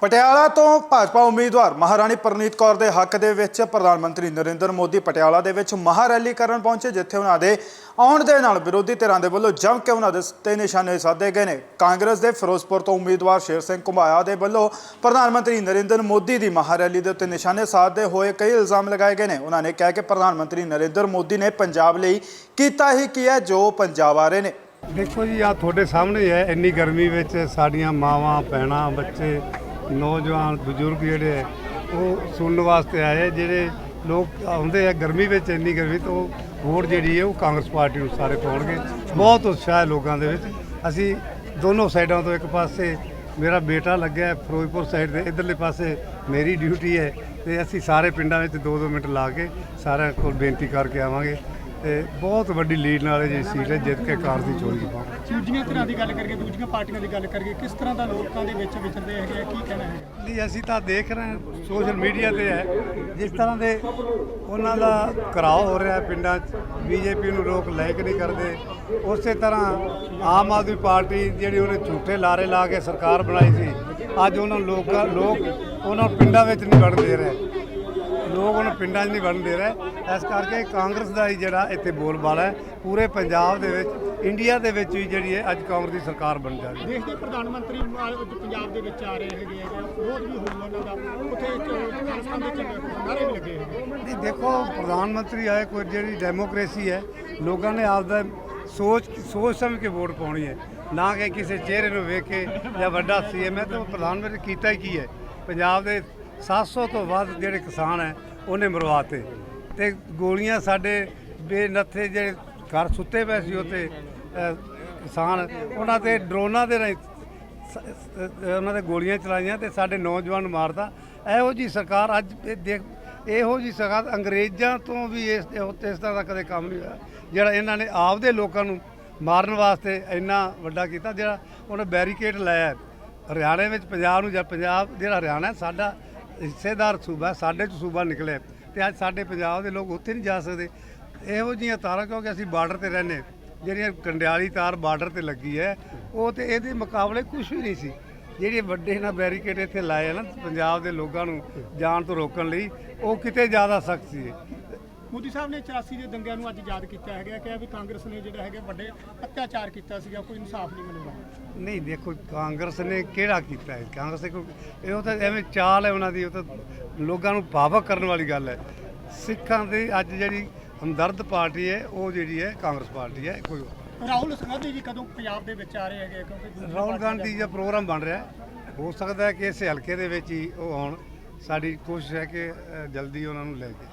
ਪਟਿਆਲਾ ਤੋਂ ਭਾਜਪਾ ਉਮੀਦਵਾਰ ਮਹਾਰਾਣੀ ਪ੍ਰਨੀਤ ਕੌਰ ਦੇ ਹੱਕ ਦੇ ਵਿੱਚ ਪ੍ਰਧਾਨ ਮੰਤਰੀ ਨਰਿੰਦਰ ਮੋਦੀ ਪਟਿਆਲਾ ਦੇ ਵਿੱਚ ਮਹਾ ਰੈਲੀ ਕਰਨ ਪਹੁੰਚੇ, ਜਿੱਥੇ ਉਹਨਾਂ ਦੇ ਆਉਣ ਦੇ ਨਾਲ ਵਿਰੋਧੀ ਧਿਰਾਂ ਦੇ ਵੱਲੋਂ ਜੰਮ ਕੇ ਉਹਨਾਂ ਦੇ ਤੇ ਨਿਸ਼ਾਨੇ ਸਾਧੇ ਗਏ ਨੇ। ਕਾਂਗਰਸ ਦੇ ਫਿਰੋਜ਼ਪੁਰ ਤੋਂ ਉਮੀਦਵਾਰ ਸ਼ੇਰ ਸਿੰਘ ਘੁਮਾਇਆ ਦੇ ਵੱਲੋਂ ਪ੍ਰਧਾਨ ਮੰਤਰੀ ਨਰਿੰਦਰ ਮੋਦੀ ਦੀ ਮਹਾ ਰੈਲੀ ਦੇ ਉੱਤੇ ਨਿਸ਼ਾਨੇ ਸਾਧਦੇ ਹੋਏ ਕਈ ਇਲਜ਼ਾਮ ਲਗਾਏ ਗਏ ਨੇ। ਉਹਨਾਂ ਨੇ ਕਿਹਾ ਕਿ ਪ੍ਰਧਾਨ ਮੰਤਰੀ ਨਰਿੰਦਰ ਮੋਦੀ ਨੇ ਪੰਜਾਬ ਲਈ ਕੀਤਾ ਹੀ ਕੀ ਹੈ, ਜੋ ਪੰਜਾਬ ਆ ਰਹੇ ਨੇ। ਦੇਖੋ ਜੀ ਆ ਤੁਹਾਡੇ ਸਾਹਮਣੇ ਹੈ। ਇੰਨੀ ਗਰਮੀ ਵਿੱਚ ਸਾਡੀਆਂ ਮਾਵਾਂ, ਭੈਣਾਂ, ਬੱਚੇ ਨੌਜਵਾਨ ਬਜ਼ੁਰਗ ਜਿਹੜੇ ਹੈ, ਉਹ ਸੁਣਨ ਵਾਸਤੇ ਆਏ ਹੈ। ਜਿਹੜੇ ਲੋਕ ਆਉਂਦੇ ਆ, ਗਰਮੀ ਵਿੱਚ ਇੰਨੀ ਗਰਮੀ ਤੋਂ ਵੋਟ ਜਿਹੜੀ ਹੈ ਉਹ ਕਾਂਗਰਸ ਪਾਰਟੀ ਨੂੰ ਸਾਰੇ ਪਾਉਣਗੇ ਬਹੁਤ ਉਤਸ਼ਾਹ ਹੈ ਲੋਕਾਂ ਦੇ ਵਿੱਚ ਅਸੀਂ ਦੋਨੋਂ ਸਾਈਡਾਂ ਤੋਂ ਇੱਕ ਪਾਸੇ ਮੇਰਾ ਬੇਟਾ ਲੱਗਿਆ ਫਿਰੋਜ਼ਪੁਰ ਸਾਈਡ ਦੇ, ਇਧਰਲੇ ਪਾਸੇ ਮੇਰੀ ਡਿਊਟੀ ਹੈ ਤੇ ਅਸੀਂ ਸਾਰੇ ਪਿੰਡਾਂ ਵਿੱਚ 2-2 ਮਿੰਟ ਲਾ ਕੇ ਸਾਰਿਆਂ ਕੋਲ ਬੇਨਤੀ ਕਰਕੇ ਆਵਾਂਗੇ ਤੇ ਬਹੁਤ ਵੱਡੀ ਲੀਡ ਨਾਲ ਇਹ ਸੀਟ ਹੈ ਜਿੱਤ ਕੇ ਕਾਰ ਦੀ ਚੋਰੀ ਪਾਵਾਂਗੇ ਦੂਜੀਆਂ ਤਰ੍ਹਾਂ ਦੀ ਗੱਲ ਕਰਕੇ ਦੂਜੀਆਂ ਪਾਰਟੀਆਂ ਦੀ ਗੱਲ ਕਰਕੇ ਕਿਸ ਤਰ੍ਹਾਂ ਦਾ ਲੋਕਾਂ ਦੇ ਵਿੱਚ ਵਿਚਰਦੇ ਹੈਗੇ ਆ ਕੀ ਕਹਿਣਾ ਹੈ? ਨਹੀਂ ਅਸੀਂ ਤਾਂ ਦੇਖ ਰਹੇ ਹਾਂ ਸੋਸ਼ਲ ਮੀਡੀਆ ਤੇ ਹੈ ਜਿਸ ਤਰ੍ਹਾਂ ਦੇ ਉਹਨਾਂ ਦਾ ਘਰਾਓ ਹੋ ਰਿਹਾ ਪਿੰਡਾਂ 'ਚ ਬੀਜੇਪੀ ਨੂੰ ਲੋਕ ਲਾਇਕ ਨਹੀਂ ਕਰਦੇ। ਉਸੇ ਤਰ੍ਹਾਂ ਆਮ ਆਦਮੀ ਪਾਰਟੀ ਜਿਹੜੀ ਉਹਨੇ ਝੂਠੇ ਲਾਰੇ ਲਾ ਕੇ ਸਰਕਾਰ ਬਣਾਈ ਸੀ ਅੱਜ ਉਹਨਾਂ ਲੋਕਾਂ ਲੋਕ ਉਹਨਾਂ ਨੂੰ ਪਿੰਡਾਂ ਵਿੱਚ ਨਹੀਂ ਵੜਨ ਦੇ ਰਹੇ। ਲੋਕ ਉਹਨਾਂ ਪਿੰਡਾਂ 'ਚ ਨਹੀਂ ਵੜਨ ਦੇ ਰਹੇ। ਇਸ ਕਰਕੇ ਕਾਂਗਰਸ ਦਾ ਹੀ ਜਿਹੜਾ ਇੱਥੇ ਬੋਲਬਾਲਾ ਹੈ ਪੂਰੇ ਪੰਜਾਬ ਦੇ ਵਿੱਚ ਇੰਡੀਆ ਦੇ ਵਿੱਚ ਵੀ ਜਿਹੜੀ ਹੈ ਅੱਜ ਕਾਂਗਰਸ ਦੀ ਸਰਕਾਰ ਬਣ ਜਾ ਰਹੀ ਹੈ। ਦੇਸ਼ ਦੇ ਪ੍ਰਧਾਨ ਮੰਤਰੀ ਪੰਜਾਬ ਦੇ ਵਿੱਚ ਆ ਰਹੇ ਹੈਗੇ ਆ। ਵਿਰੋਧ ਵੀ ਹੋਊਗਾ ਉਹਨਾਂ ਦਾ। ਉੱਥੇ ਕਾਂਗਰਸਾਂ ਦੇ ਨਾਰੇ ਵੀ ਲੱਗੇ ਨਹੀਂ ਦੇਖੋ ਪ੍ਰਧਾਨ ਮੰਤਰੀ ਆਏ ਕੋਈ ਜਿਹੜੀ ਡੈਮੋਕ੍ਰੇਸੀ ਹੈ ਲੋਕਾਂ ਨੇ ਆਪਦਾ ਸੋਚ ਸੋਚ ਸਮਝ ਕੇ ਵੋਟ ਪਾਉਣੀ ਹੈ। ਨਾ ਕਿ ਕਿਸੇ ਚਿਹਰੇ ਨੂੰ ਵੇਖ ਕੇ ਜਾਂ ਵੱਡਾ ਸੀਐਮ ਹੈ ਤਾਂ ਪ੍ਰਧਾਨ ਮੰਤਰੀ ਕੀਤਾ ਹੀ ਕੀ ਹੈ? ਪੰਜਾਬ ਦੇ 700 ਤੋਂ ਵੱਧ ਜਿਹੜੇ ਕਿਸਾਨ ਹੈ, ਉਹਨੇ ਮਰਵਾਤੇ। ਤੇ ਗੋਲੀਆਂ ਸਾਡੇ ਬੇਨੱਥੇ ਜਿਹੜੇ ਘਰ ਸੁੱਤੇ ਪਏ ਸੀ ਉੱਤੇ ਕਿਸਾਨ, ਉਹਨਾਂ ਤੇ ਡਰੋਨਾਂ ਦੇ ਰਾਹੀਂ ਉਹਨਾਂ ਦੇ ਗੋਲੀਆਂ ਚਲਾਈਆਂ ਤੇ ਸਾਡੇ ਨੌਜਵਾਨ ਨੂੰ ਮਾਰਦਾ ਇਹੋ ਜੀ ਸਰਕਾਰ ਅੱਜ ਇਹ ਦੇਖ, ਇਹੋ ਜੀ ਸਰਕਾਰ ਅੰਗਰੇਜ਼ਾਂ ਤੋਂ ਵੀ ਇਸ ਇਸ ਤਰ੍ਹਾਂ ਦਾ ਕਦੇ ਕੰਮ ਨਹੀਂ ਹੋਇਆ, ਜਿਹੜਾ ਇਹਨਾਂ ਨੇ ਆਪਦੇ ਲੋਕਾਂ ਨੂੰ ਮਾਰਨ ਵਾਸਤੇ ਇੰਨਾ ਵੱਡਾ ਕੀਤਾ, ਜਿਹੜਾ ਉਹਨੇ ਬੈਰੀਕੇਡ ਲਾਇਆ ਹਰਿਆਣੇ ਵਿੱਚ ਪੰਜਾਬ ਨੂੰ ਜਾਂ ਪੰਜਾਬ, ਜਿਹੜਾ ਹਰਿਆਣਾ ਸਾਡਾ ਹਿੱਸੇਦਾਰ ਸੂਬਾ, ਸਾਡੇ ਚ ਸੂਬਾ ਨਿਕਲਿਆ ਤੇ ਅੱਜ ਸਾਡੇ ਪੰਜਾਬ ਦੇ ਲੋਕ ਉੱਥੇ ਨਹੀਂ ਜਾ ਸਕਦੇ। ਇਹੋ ਜਿਹੀਆਂ ਤਾਰਾਂ ਕਿਉਂਕਿ ਅਸੀਂ ਬਾਰਡਰ ਤੇ ਰਹਿੰਦੇ ਜਿਹੜੀਆਂ ਕੰਡਿਆਲੀ ਤਾਰ ਬਾਰਡਰ ਤੇ ਲੱਗੀ ਹੈ, ਉਹ ਤੇ ਇਹਦੇ ਮੁਕਾਬਲੇ ਕੁਝ ਵੀ ਨਹੀਂ ਸੀ। ਜਿਹੜੇ ਵੱਡੇ ਨਾ ਬੈਰੀਕੇਡ ਇੱਥੇ ਲਾਏ ਨਾ, ਪੰਜਾਬ ਦੇ ਲੋਕਾਂ ਨੂੰ ਜਾਣ ਤੋਂ ਰੋਕਣ ਲਈ, ਉਹ ਕਿਤੇ ਜ਼ਿਆਦਾ ਸਖਤ ਸੀ। ਮੋਦੀ ਸਾਹਿਬ ਨੇ 84 ਦੇ ਦੰਗਿਆਂ ਨੂੰ ਅੱਜ ਯਾਦ ਕੀਤਾ ਹੈਗਾ ਕਿ ਵੀ ਕਾਂਗਰਸ ਨੇ ਜਿਹੜਾ ਹੈਗੇ ਵੱਡੇ ਅਤਿਆਚਾਰ ਕੀਤਾ ਸੀਗਾ ਕੋਈ ਇਨਸਾਫ ਨਹੀਂ ਮਿਲੂਗਾ। ਨਹੀਂ ਦੇਖੋ ਕਾਂਗਰਸ ਨੇ ਕਿਹੜਾ ਕੀਤਾ ਹੈ? ਕਾਂਗਰਸ ਨੇ ਕੋਈ ਇਹ ਤਾਂ ਐਵੇਂ ਚਾਲ ਹੈ ਉਹਨਾਂ ਦੀ ਉਹ ਤਾਂ ਲੋਕਾਂ ਨੂੰ ਭਾਵਕ ਕਰਨ ਵਾਲੀ ਗੱਲ ਹੈ। ਸਿੱਖਾਂ ਦੀ ਅੱਜ ਜਿਹੜੀ ਹਮਦਰਦ ਪਾਰਟੀ ਹੈ ਉਹ ਜਿਹੜੀ ਹੈ ਕਾਂਗਰਸ ਪਾਰਟੀ ਹੈ ਕੋਈ। ਰਾਹੁਲ ਗਾਂਧੀ ਜੀ ਕਦੋਂ ਪੰਜਾਬ ਦੇ ਵਿੱਚ ਆ ਰਹੇ ਹੈਗੇ ਕਿਉਂਕਿ ਰਾਹੁਲ ਗਾਂਧੀ ਦਾ ਪ੍ਰੋਗਰਾਮ ਬਣ ਰਿਹਾ ਹੈ। ਹੋ ਸਕਦਾ ਹੈ ਕਿ ਇਸੇ ਹਲਕੇ ਦੇ ਵਿੱਚ ਹੀ ਉਹ ਆਉਣ ਸਾਡੀ ਕੋਸ਼ਿਸ਼ ਹੈ ਕਿ ਜਲਦੀ ਉਹਨਾਂ ਨੂੰ ਲੈ ਕੇ।